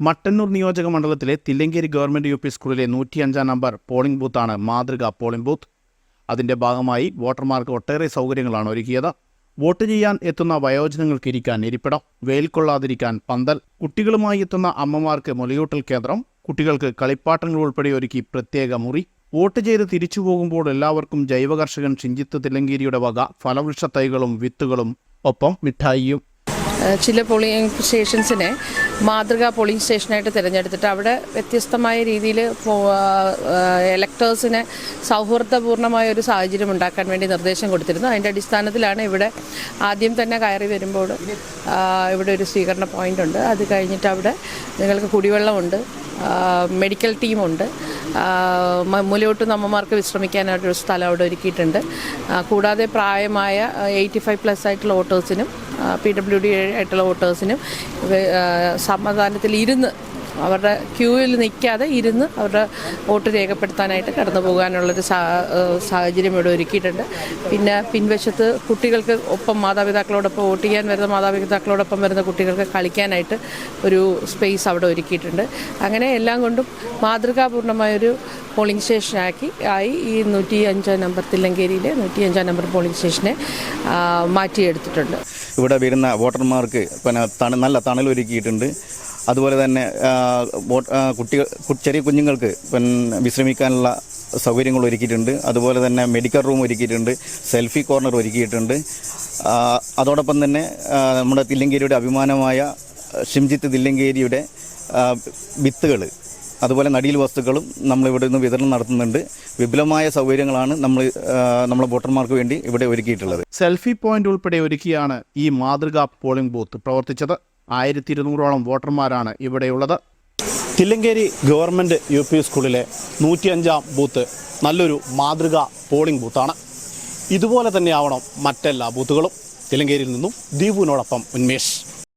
മട്ടന്നൂർ നിയോജക മണ്ഡലത്തിലെ Thillankeri government U P സ്കൂളിലെ നൂറ്റിയഞ്ചാം നമ്പർ പോളിംഗ് ബൂത്താണ് മാതൃക പോളിംഗ് ബൂത്ത്. അതിന്റെ ഭാഗമായി വോട്ടർമാർക്ക് ഒട്ടേറെ സൗകര്യങ്ങളാണ് ഒരുക്കിയത്. വോട്ട് ചെയ്യാൻ എത്തുന്ന വയോജനങ്ങൾക്ക് ഇരിക്കാൻ ഇരിപ്പിടം വെയിൽക്കൊള്ളാതിരിക്കാൻ പന്തൽ കുട്ടികളുമായി എത്തുന്ന അമ്മമാർക്ക് മുലയൂട്ടൽ കേന്ദ്രം കുട്ടികൾക്ക് കളിപ്പാട്ടങ്ങൾ ഉൾപ്പെടെ ഒരുക്കി പ്രത്യേക മുറി. വോട്ട് ചെയ്ത് തിരിച്ചു പോകുമ്പോൾ എല്ലാവർക്കും ജൈവകർഷകൻ ഷിഞ്ചിത്ത് തില്ലങ്കേരിയുടെ വക ഫലവൃക്ഷ തൈകളും വിത്തുകളും ഒപ്പം മിഠായിയും. ചില പോളിംഗ് സ്റ്റേഷൻസിനെ മാതൃകാ പോളിംഗ് സ്റ്റേഷനായിട്ട് തിരഞ്ഞെടുത്തിട്ട് അവിടെ വ്യത്യസ്തമായ രീതിയിൽ എലക്ടേഴ്സിനെ സൗഹൃദപൂർണമായ ഒരു സാഹചര്യം ഉണ്ടാക്കാൻ വേണ്ടി നിർദ്ദേശം കൊടുത്തിരുന്നു. അതിന്റെ അടിസ്ഥാനത്തിലാണ് ഇവിടെ ആദ്യം തന്നെ കയറി വരുമ്പോൾ ഇവിടെ ഒരു സ്വീകരണ പോയിന്റ് ഉണ്ട്. അത് കഴിഞ്ഞിട്ട് അവിടെ നിങ്ങൾക്ക് കുടിവെള്ളമുണ്ട് മെഡിക്കൽ ടീമുണ്ട് മുലയൂട്ടുന്ന അമ്മമാർക്ക് വിശ്രമിക്കാനായിട്ടൊരു സ്ഥലം അവിടെ ഒരുക്കിയിട്ടുണ്ട്. കൂടാതെ പ്രായമായ എയ്റ്റി ഫൈവ് പ്ലസ് ആയിട്ടുള്ള ഓട്ടേഴ്സിനും പി ഡബ്ല്യു ഡി ആയിട്ടുള്ള ആ, സമാധാനത്തിൽ ഇരുന്ന് അവരുടെ ക്യൂവിൽ നിൽക്കാതെ ഇരുന്ന് അവരുടെ വോട്ട് രേഖപ്പെടുത്താനായിട്ട് കടന്നു പോകാനുള്ളൊരു സാഹചര്യം ഇവിടെ ഒരുക്കിയിട്ടുണ്ട്. പിന്നെ പിൻവശത്ത് കുട്ടികൾക്ക് ഒപ്പം മാതാപിതാക്കളോടൊപ്പം വോട്ട് ചെയ്യാൻ വരുന്ന മാതാപിതാക്കളോടൊപ്പം വരുന്ന കുട്ടികൾക്ക് കളിക്കാനായിട്ട് ഒരു സ്പേസ് അവിടെ ഒരുക്കിയിട്ടുണ്ട്. അങ്ങനെ എല്ലാം കൊണ്ടും മാതൃകാപൂർണമായൊരു പോളിംഗ് സ്റ്റേഷനാക്കി ആയി ഈ നൂറ്റി അഞ്ചാം നമ്പർ തില്ലങ്കേരിയിലെ നൂറ്റി അഞ്ചാം നമ്പർ പോളിംഗ് സ്റ്റേഷനെ മാറ്റിയെടുത്തിട്ടുണ്ട്. ഇവിടെ വരുന്ന വോട്ടർമാർക്ക് പിന്നെ നല്ല തണൽ ഒരുക്കിയിട്ടുണ്ട് അതുപോലെ തന്നെ കുട്ടികൾ ചെറിയ കുഞ്ഞുങ്ങൾക്ക് വിശ്രമിക്കാനുള്ള സൗകര്യങ്ങൾ ഒരുക്കിയിട്ടുണ്ട്. അതുപോലെ തന്നെ മെഡിക്കൽ റൂം ഒരുക്കിയിട്ടുണ്ട് സെൽഫി കോർണർ ഒരുക്കിയിട്ടുണ്ട്. അതോടൊപ്പം തന്നെ നമ്മുടെ തില്ലങ്കേരിയുടെ അഭിമാനമായ ഷിംജിത്ത് തില്ലങ്കേരിയുടെ വിത്തുകൾ അതുപോലെ നടിയിൽ വസ്തുക്കളും നമ്മൾ ഇവിടെ നിന്ന് വിതരണം നടത്തുന്നുണ്ട്. വിപുലമായ സൗകര്യങ്ങളാണ് നമ്മൾ നമ്മളെ വോട്ടർമാർക്ക് വേണ്ടി ഇവിടെ ഒരുക്കിയിട്ടുള്ളത്. സെൽഫി പോയിന്റ് ഉൾപ്പെടെ ഒരുക്കിയാണ് ഈ മാതൃകാ പോളിംഗ് ബൂത്ത് പ്രവർത്തിച്ചത്. ആയിരത്തി ഇരുന്നൂറോളം വോട്ടർമാരാണ് ഇവിടെയുള്ളത്. തില്ലങ്കേരി ഗവൺമെന്റ് യു പി സ്കൂളിലെ നൂറ്റിയഞ്ചാം ബൂത്ത് നല്ലൊരു മാതൃകാ പോളിംഗ് ബൂത്താണ്. ഇതുപോലെ തന്നെയാവണം മറ്റെല്ലാ ബൂത്തുകളും. തില്ലങ്കേരിയിൽ നിന്നും ദീപുവിനോടൊപ്പം ഉന്മേഷ്.